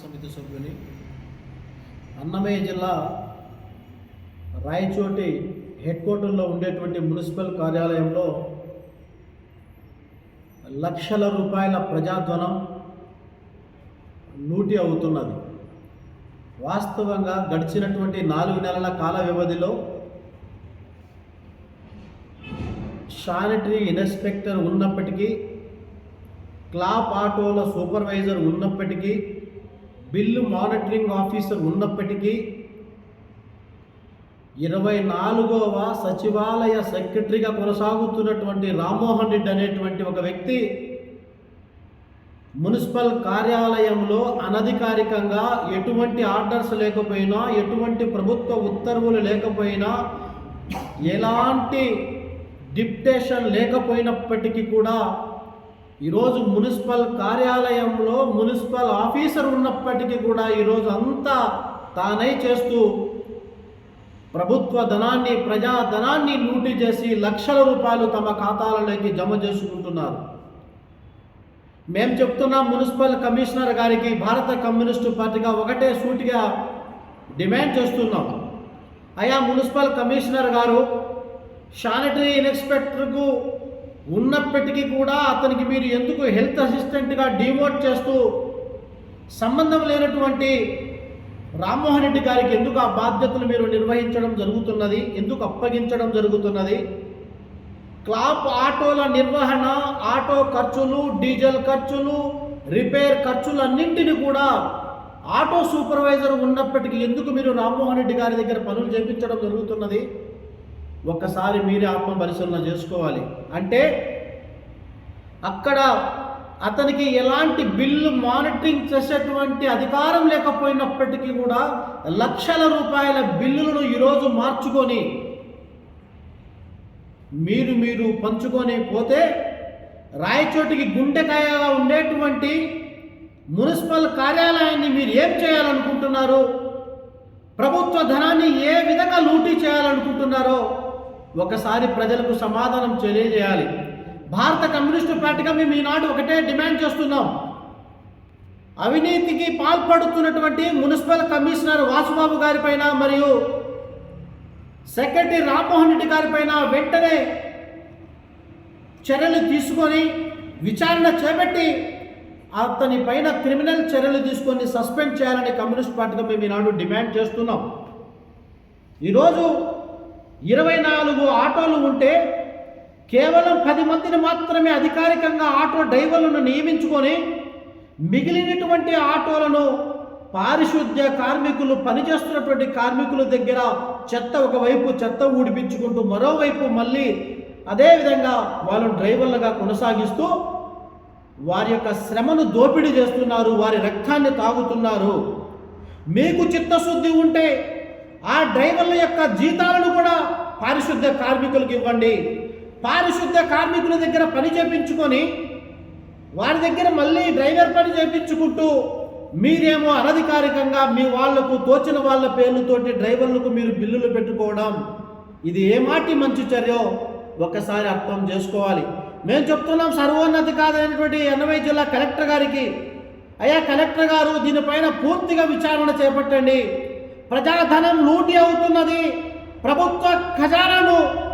సమితి సభ్యుని. అన్నమయ్య జిల్లా రాయచోటి హెడ్ క్వార్టర్లో ఉండేటువంటి మున్సిపల్ కార్యాలయంలో లక్షల రూపాయల ప్రజాధ్వనం నూటి అవుతున్నది. వాస్తవంగా గడిచినటువంటి నాలుగు నెలల కాల వ్యవధిలో శానిటరీ ఇన్స్పెక్టర్ ఉన్నప్పటికీ క్లాప్ ఆటోల సూపర్వైజర్ ఉన్నప్పటికీ బిల్లు మానిటరింగ్ ఆఫీసర్ ఉన్నప్పటికీ ఇరవై నాలుగవ సచివాలయ సెక్రటరీగా కొనసాగుతున్నటువంటి రామ్మోహన్ రెడ్డి అనేటువంటి ఒక వ్యక్తి మున్సిపల్ కార్యాలయంలో అనధికారికంగా ఎటువంటి ఆర్డర్స్ లేకపోయినా ఎటువంటి ప్రభుత్వ ఉత్తర్వులు లేకపోయినా ఎలాంటి డిప్టేషన్ లేకపోయినప్పటికీ కూడా ఈరోజు మున్సిపల్ కార్యాలయంలో మున్సిపల్ ఆఫీసర్ ఉన్నప్పటికీ కూడా ఈరోజు అంతా తానై చేస్తూ ప్రభుత్వ ధనాన్ని ప్రజా ధనాన్ని లూటీ చేసి లక్షల రూపాయలు తమ ఖాతాలలోకి జమ చేసుకుంటున్నారు. మేము చెప్తున్నాం మున్సిపల్ కమిషనర్ గారికి భారత కమ్యూనిస్టు పార్టీగా ఒకటే సూటిగా డిమాండ్ చేస్తున్నాం. అయా మున్సిపల్ కమిషనర్ గారు శానిటరీ ఇన్స్పెక్టర్కు ఉన్నప్పటికీ కూడా అతనికి మీరు ఎందుకు హెల్త్ అసిస్టెంట్గా డిమోట్ చేస్తూ సంబంధం లేనటువంటి రామ్మోహన్ రెడ్డి గారికి ఎందుకు ఆ బాధ్యతలు మీరు నిర్వహించడం జరుగుతున్నది? ఎందుకు అప్పగించడం జరుగుతున్నది? క్లాప్ ఆటోల నిర్వహణ ఆటో ఖర్చులు డీజిల్ ఖర్చులు రిపేర్ ఖర్చులన్నింటినీ కూడా ఆటో సూపర్వైజర్ ఉన్నప్పటికీ ఎందుకు మీరు రామ్మోహన్ రెడ్డి గారి దగ్గర పనులు చేపించడం జరుగుతున్నది? ఒక్కసారి మీరే ఆత్మ పరిశీలన చేసుకోవాలి. అంటే అక్కడ అతనికి ఎలాంటి బిల్లు మానిటరింగ్ చేసేటువంటి అధికారం లేకపోయినప్పటికీ కూడా లక్షల రూపాయల బిల్లులను ఈరోజు మార్చుకొని మీరు మీరు పంచుకొని పోతే రాయచోటికి గుండెకాయగా ఉండేటువంటి మున్సిపల్ కార్యాలయాన్ని మీరు ఏం చేయాలనుకుంటున్నారు? ప్రభుత్వ ధనాన్ని ఏ విధంగా లూటీ చేయాలనుకుంటున్నారో ఒకసారి ప్రజలకు సమాధానం తెలియజేయాలి. భారత కమ్యూనిస్టు పార్టీగా మేము ఈనాడు ఒకటే డిమాండ్ చేస్తున్నాం. అవినీతికి పాల్పడుతున్నటువంటి మున్సిపల్ కమిషనర్ వాసుబాబు గారిపైన మరియు సెక్రటరీ రామ్మోహన్ రెడ్డి గారిపైన వెంటనే చర్యలు తీసుకొని విచారణ చేపట్టి అతని పైన క్రిమినల్ చర్యలు తీసుకొని సస్పెండ్ చేయాలని కమ్యూనిస్ట్ పార్టీగా మేము ఈనాడు డిమాండ్ చేస్తున్నాం. ఈరోజు ఇరవై నాలుగు ఆటోలు ఉంటే కేవలం పది మందిని మాత్రమే అధికారికంగా ఆటో డ్రైవర్లను నియమించుకొని మిగిలినటువంటి ఆటోలను పారిశుద్ధ్య కార్మికులు పనిచేస్తున్నటువంటి కార్మికుల దగ్గర చెత్త ఒకవైపు చెత్త ఊడిపించుకుంటూ మరోవైపు మళ్ళీ అదేవిధంగా వాళ్ళు డ్రైవర్లుగా కొనసాగిస్తూ వారి యొక్క శ్రమను దోపిడీ చేస్తున్నారు వారి రక్తాన్ని తాగుతున్నారు. మీకు చిత్తశుద్ధి ఉంటే ఆ డ్రైవర్ల యొక్క జీతాలను కూడా పారిశుద్ధ కార్మికులకు ఇవ్వండి. పారిశుద్ధ కార్మికుల దగ్గర పని చేపించుకొని వారి దగ్గర మళ్ళీ డ్రైవర్ పని చేపించుకుంటూ మీరేమో అనధికారికంగా మీ వాళ్ళకు తోచిన వాళ్ళ పేర్లతోటి డ్రైవర్లకు మీరు బిల్లులు పెట్టుకోవడం. ఇది ఏమాటి మంచి చర్యో ఒకసారి అర్థం చేసుకోవాలి. మేము చెప్తున్నాం సర్వోన్నతి సర్వోన్నతాధికారైనటువంటి ఎనభై జిల్లా కలెక్టర్ గారికి అయ్యా కలెక్టర్ గారు దీనిపైన పూర్తిగా విచారణ చేపట్టండి. ప్రజాధనం లూటి అవుతున్నది. ప్రభుత్వ ఖజానాను